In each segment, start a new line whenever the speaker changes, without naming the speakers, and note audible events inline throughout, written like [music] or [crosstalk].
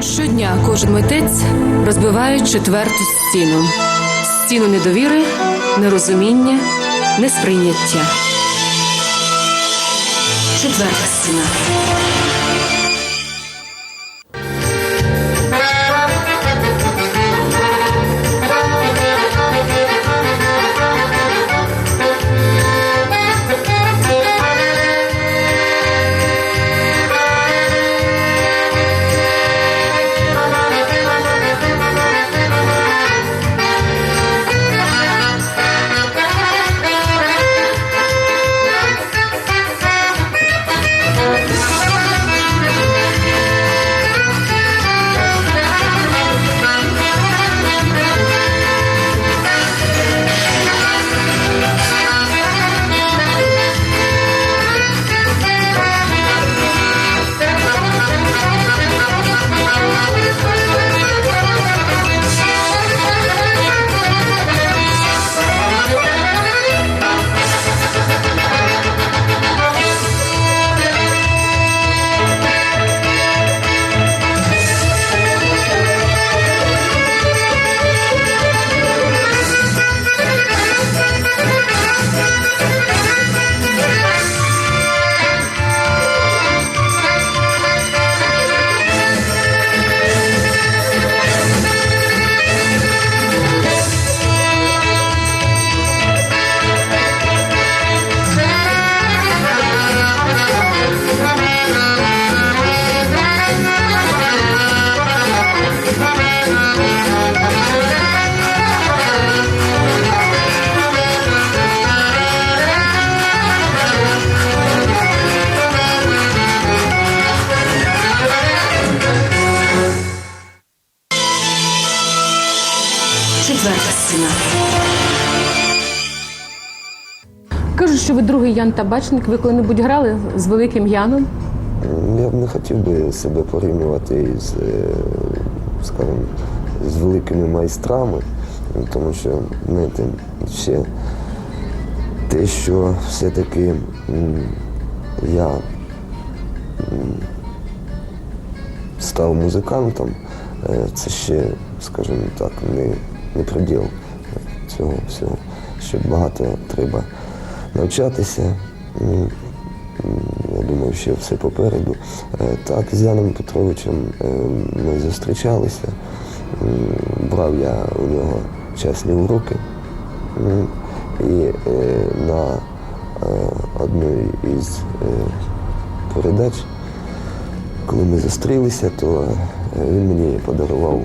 Щодня кожен митець розбиває четверту стіну. Стіну недовіри, нерозуміння, несприйняття. Четверта стіна.
Ян Табачник. Ви коли-небудь грали з великим Яном?
Я б не хотів би себе порівнювати з, е, скажімо, з великими майстрами, тому що знаєте, ще те, що все-таки я став музикантом, е, це ще, скажімо так, не, не приділ цього всього. Ще багато треба навчатися. Я думаю, ще все попереду. Е, Так, з Яном Петровичем е, ми зустрічалися. Брав я у нього чесні уроки. І е, на одній із передач, коли ми зустрілися, то він мені подарував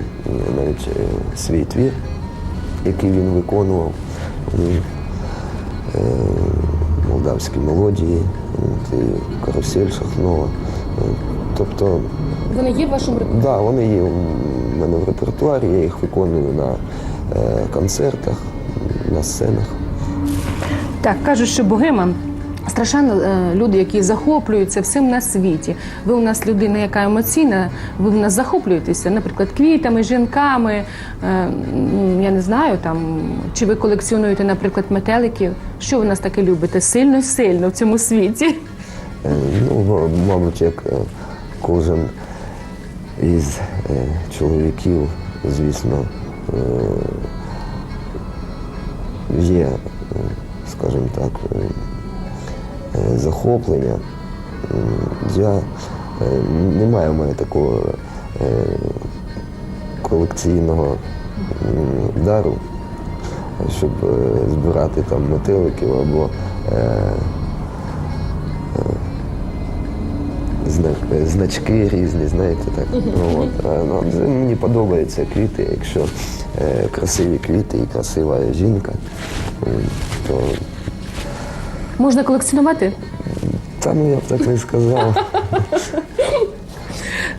навіть свій твір, який він виконував. Молдавські мелодії, от, і карусель Шахнова. Тобто,
Вони є в вашому репертуарі?
да, вони є в мене в репертуарі, я їх виконую на е, концертах, на сценах.
Так, кажуть, що богема страшенно е, люди, які захоплюються всім на світі. Ви у нас людина, яка емоційна, ви в нас захоплюєтеся, наприклад, квітами, жінками. е, Я не знаю, там чи ви колекціонуєте, наприклад, метеликів. Що ви нас таке любите? Сильно сильно в цьому світі.
Е, Ну, мабуть, як кожен із чоловіків, звісно, є, скажімо так, захоплення. Я е, немає в мене такого е, колекційного дару, щоб е, збирати там метеликів або е, зна- е, значки різні, знаєте, так. Ну, от, е, ну, мені подобаються квіти, якщо е, красиві квіти і красива жінка, то
Можна колекціонувати?
та ну я б так не сказав. [laughs]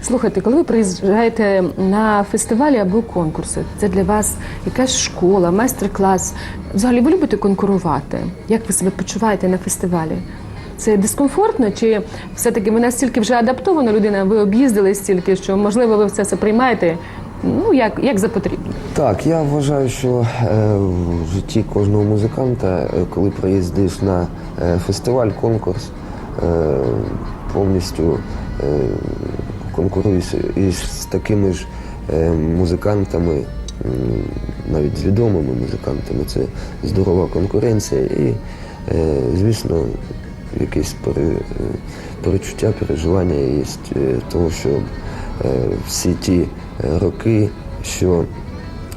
Слухайте, коли ви приїжджаєте на фестивалі або конкурси, це для вас якась школа, майстер-клас. Взагалі ви любите конкурувати? Як ви себе почуваєте на фестивалі? Це дискомфортно, чи все-таки ви настільки вже адаптована людина, ви об'їздили стільки, що можливо ви все це приймаєте ну як, як за потрібно?
Так, я вважаю, що е, в житті кожного музиканта, е, коли приїздиш на е, фестиваль, конкурс, е, повністю е, конкуруєш із такими ж е, музикантами, навіть з відомими музикантами. Це здорова конкуренція і, е, звісно, якесь пере, е, перечуття, переживання є е, того, що е, всі ті роки, що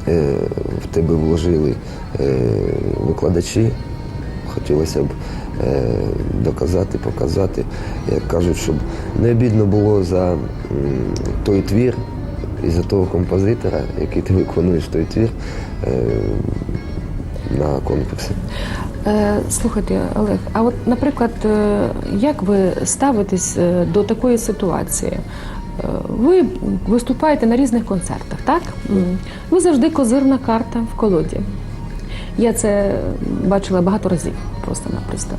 е, в тебе вложили е, викладачі, хотілося б е, доказати, показати. Як кажуть, щоб не обідно було за той твір і за того композитора, який ти виконуєш той твір е, на конкурсі.
Е, Слухайте, Олег, а от, наприклад, е, як ви ставитесь е, до такої ситуації? Ви виступаєте на різних концертах, так? Ви завжди козирна карта в колоді. Я це бачила багато разів, просто-напросто.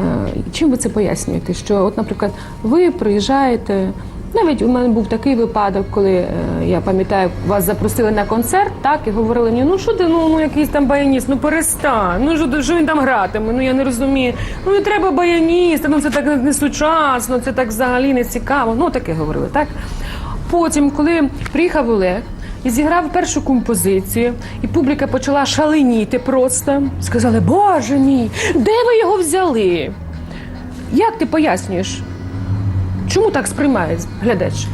Е, Чим ви це пояснюєте? Що, от, наприклад, ви приїжджаєте. Навіть у мене був такий випадок, коли е, я пам'ятаю, вас запросили на концерт, так і говорили мені, ну що ти, ну, ну якийсь там баяніст, ну перестань, ну що, він там гратиме? Ну я не розумію. Ну не треба баяніста, ну це так не сучасно, це так взагалі не цікаво. Ну таке говорили, так. Потім, коли приїхав Олег і зіграв першу композицію, і публіка почала шаленіти просто, сказали, Боже мій, де ви його взяли? Як ти пояснюєш? Чому так сприймає глядач?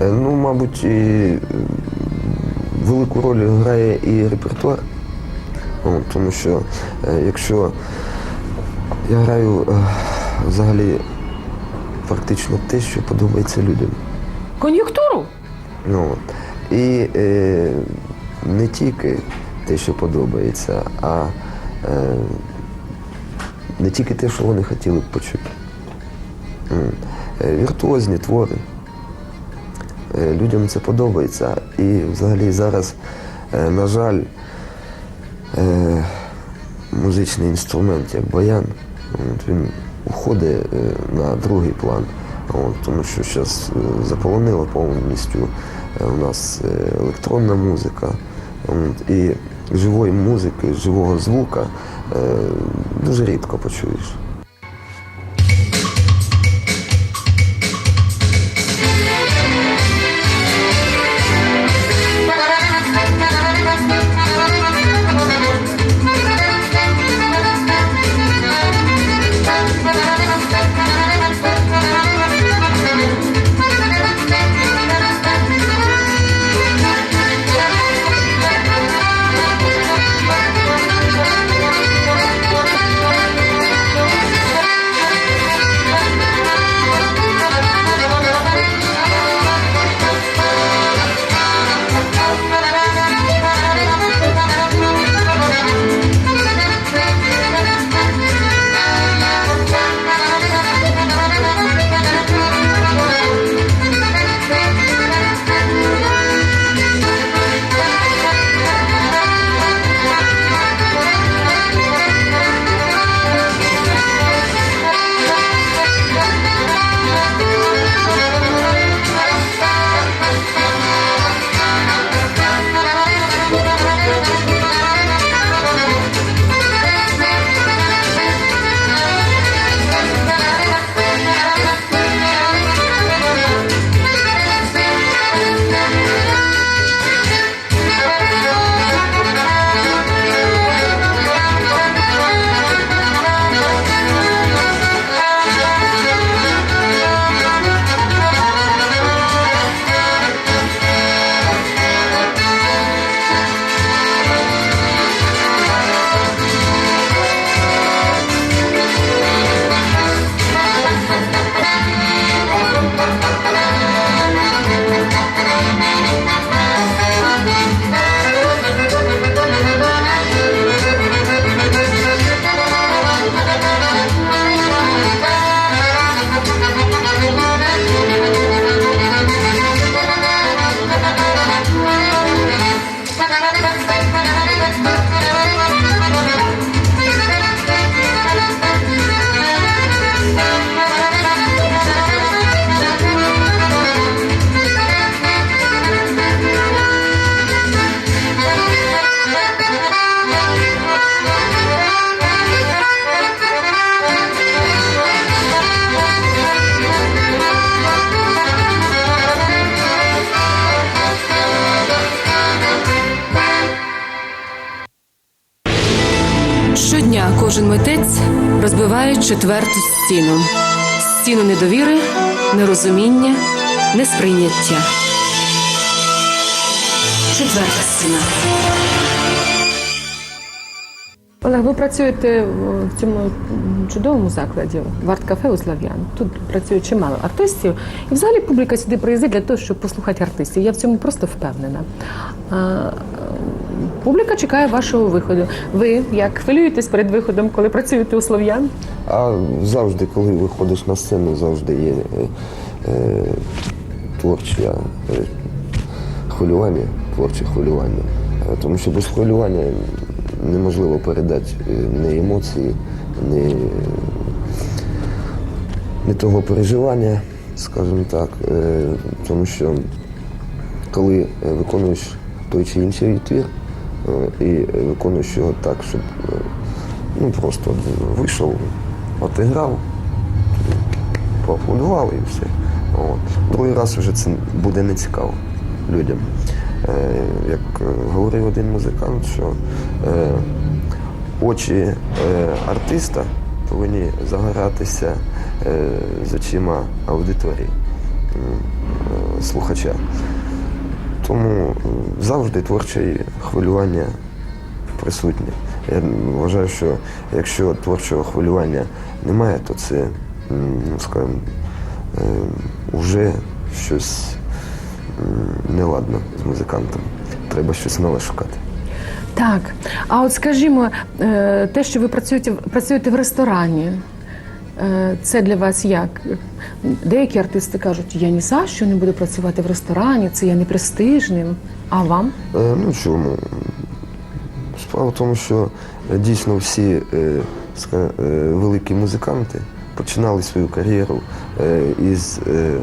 Е, Ну, мабуть, і е, велику роль грає і репертуар. Тому що е, якщо я граю взагалі фактично те, що подобається людям.
Кон'юнктуру?
Ну, і е, не тільки те, що подобається, а е, не тільки те, що вони хотіли б почути. Е, Віртуозні твори. Е, Людям це подобається. І взагалі зараз, е, на жаль, музичний інструмент, як баян, він уходить на другий план. Тому що зараз заполонила повністю у нас електронна музика. І живої музики, живого звука дуже рідко почуєш.
Четверту стіну. Стіну недовіри, нерозуміння, несприйняття. Четверта стіна.
Олег, ви працюєте в цьому чудовому закладі в арт-кафе у Слав'ян. Тут працює чимало артистів, і взагалі публіка сюди приїздить для того, щоб послухати артистів. Я в цьому просто впевнена. Публіка чекає вашого виходу. Ви як хвилюєтесь перед виходом, коли працюєте у Слов'ян?
А завжди, коли виходиш на сцену, завжди є е, е, творче е, хвилювання, творче хвилювання. Е, Тому що без хвилювання неможливо передати е, ні емоції, ні, ні того переживання, скажімо так. Е, Тому що коли е, виконуєш той чи інший твір і виконуєш його так, щоб е, ну, просто вийшов, отиграв, поаплодували і все. От. Другий раз вже це буде нецікаво людям. Е, як е, говорив один музикант, що е, очі е, артиста повинні загоратися е, з очима аудиторії, е, слухача. Тому завжди творче хвилювання присутнє. Я вважаю, що якщо творчого хвилювання немає, то це, ну скажімо, е, вже щось м, неладно з музикантом. Треба щось нове шукати.
Так. А от скажімо, е, те, що ви працюєте, працюєте в ресторані, е, це для вас як? Деякі артисти кажуть, я ні за що не буду працювати в ресторані, це є непрестижним. А вам?
Е, Ну чому? Справа в тому, що е, дійсно всі е, ска- е, великі музиканти починали свою кар'єру е, із е,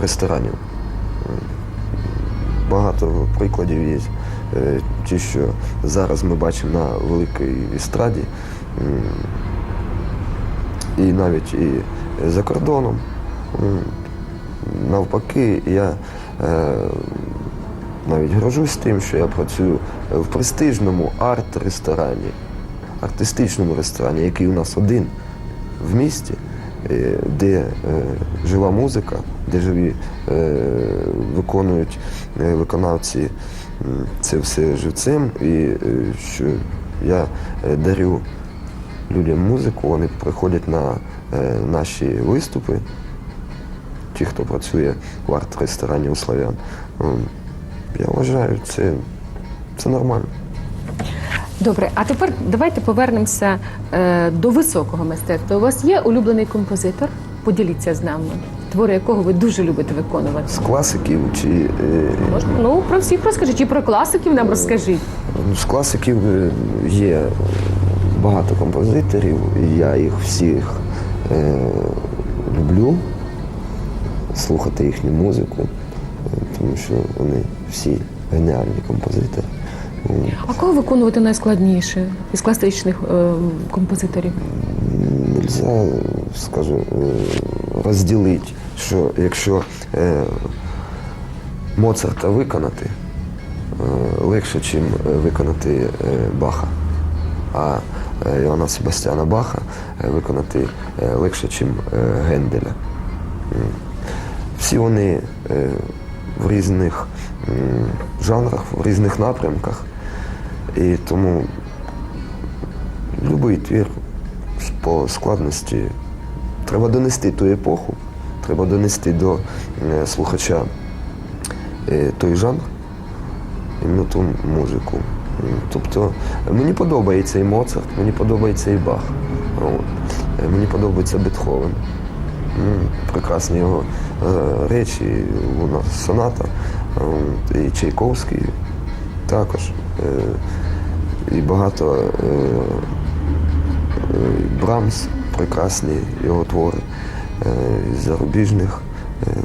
ресторанів. Багато прикладів є. Е, Ті, що зараз ми бачимо на великій естраді, і навіть і за кордоном. Навпаки, я е, навіть горжусь тим, що я працюю в престижному арт-ресторані, артистичному ресторані, який у нас один в місті, е, де е, жива музика, де живі виконують виконавці це все живцем, і що я дарю людям музику, вони приходять на е, наші виступи, ті, хто працює в арт-ресторані у Славян. Я вважаю, це, це нормально.
Добре, а тепер давайте повернемося е, до високого мистецтва. У вас є улюблений композитор? Поділіться з нами, твори якого ви дуже любите виконувати.
З класиків чи е,
Можна? Ну, про всіх розкажіть, і про класиків нам розкажіть.
ну, з класиків е, є багато композиторів, і я їх всіх е, люблю слухати їхню музику, е, тому що вони всі геніальні композитори.
А кого виконувати найскладніше із класичних е, композиторів?
Нельзя, скажу, е, розділити, що якщо е, Моцарта виконати е, легше, ніж виконати е, Баха. А е, Іоанна Себастьяна Баха е, виконати е, легше, ніж Генделя. Всі вони е, в різних жанрах, в різних напрямках. І тому будь-який твір по складності треба донести ту епоху, треба донести до е, слухача е, той жанр, іменно ту музику. Тобто мені подобається і Моцарт, мені подобається і Бах. От. Е, Мені подобається Бетховен. Прекрасні його е, речі, у нас соната, і Чайковський також. Е, І багато Брамс, прекрасні його твори зарубіжних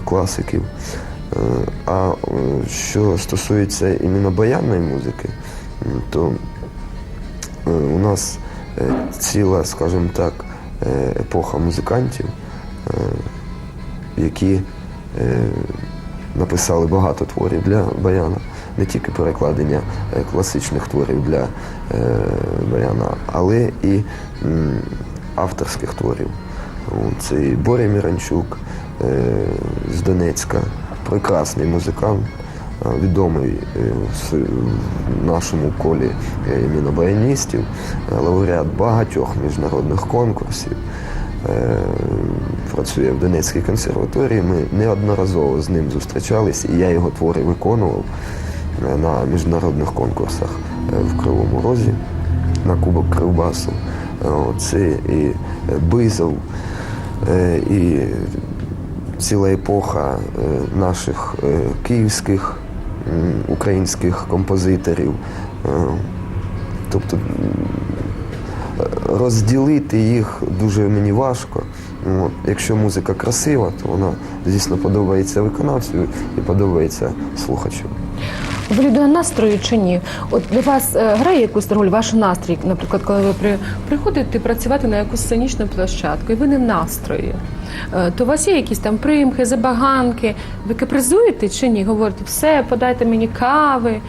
класиків. А що стосується іменно баянної музики, то е, у нас е, ціла, скажімо так, е, епоха музикантів, які написали багато творів для баяна. не тільки перекладення класичних творів для баяна, але і авторських творів. Це і Боря Міранчук з Донецька, прекрасний музикант, відомий е, в нашому колі е, е, лауреат багатьох міжнародних конкурсів. Е, Працює в Донецькій консерваторії. Ми неодноразово з ним зустрічались, і я його твори виконував е, на міжнародних конкурсах е, в Кривому Розі, на Кубок Кривбасу. Е, Це і е, Бизов, е, і ціла епоха е, наших е, київських українських композиторів. Е, Тобто розділити їх дуже мені важко. От. Якщо музика красива, то вона, звісно, подобається виконавцю і подобається слухачу.
Людина настрою чи ні? От для вас е, грає якусь роль ваш настрій, наприклад, коли ви при, приходите працювати на якусь сценічну площадку, і ви не в настрої, е, то у вас є якісь там примхи, забаганки, ви капризуєте чи ні? Говорите, все, подайте мені кави.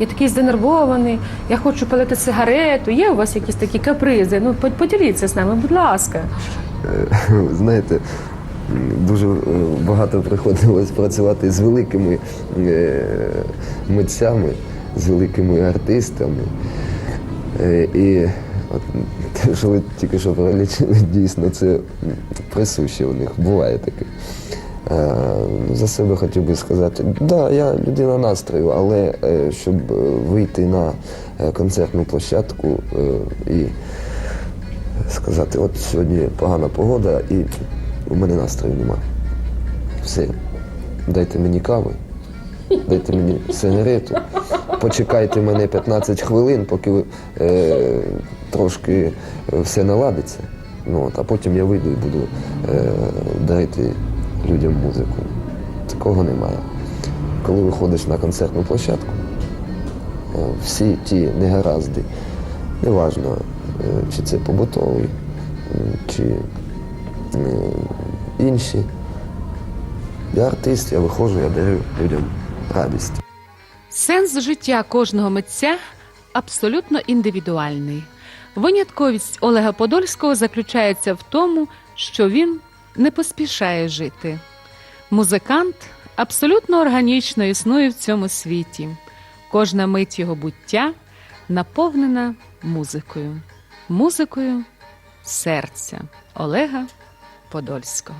Я такий зденервований, я хочу палити сигарету. Є у вас якісь такі капризи? Ну, поділіться з нами, будь ласка.
Е, [laughs] Знаєте, дуже е, багато приходилось працювати з великими е, митцями, з великими артистами. Е, І от те, що ви тільки що перелічили, дійсно, це присуще у них, буває таке. За себе хотів би сказати, да, я людина настрою, але щоб вийти на концертну площадку і сказати, от сьогодні погана погода і у мене настрою немає. Все, дайте мені кави, дайте мені сигарету, почекайте мене 15 хвилин, поки е, трошки все наладиться. Ну, от, а потім я вийду і буду е, дарити людям музику. Такого немає. Коли виходиш на концертну площадку, е, всі ті негаразди, неважно, е, чи це побутовий, чи інші. Я артист, я виходжу, я дарю людям радість.
Сенс життя кожного митця абсолютно індивідуальний. Винятковість Олега Подольського заключається в тому, що він не поспішає жити. Музикант абсолютно органічно існує в цьому світі. Кожна мить його буття наповнена музикою, музикою серця Олега Подольського.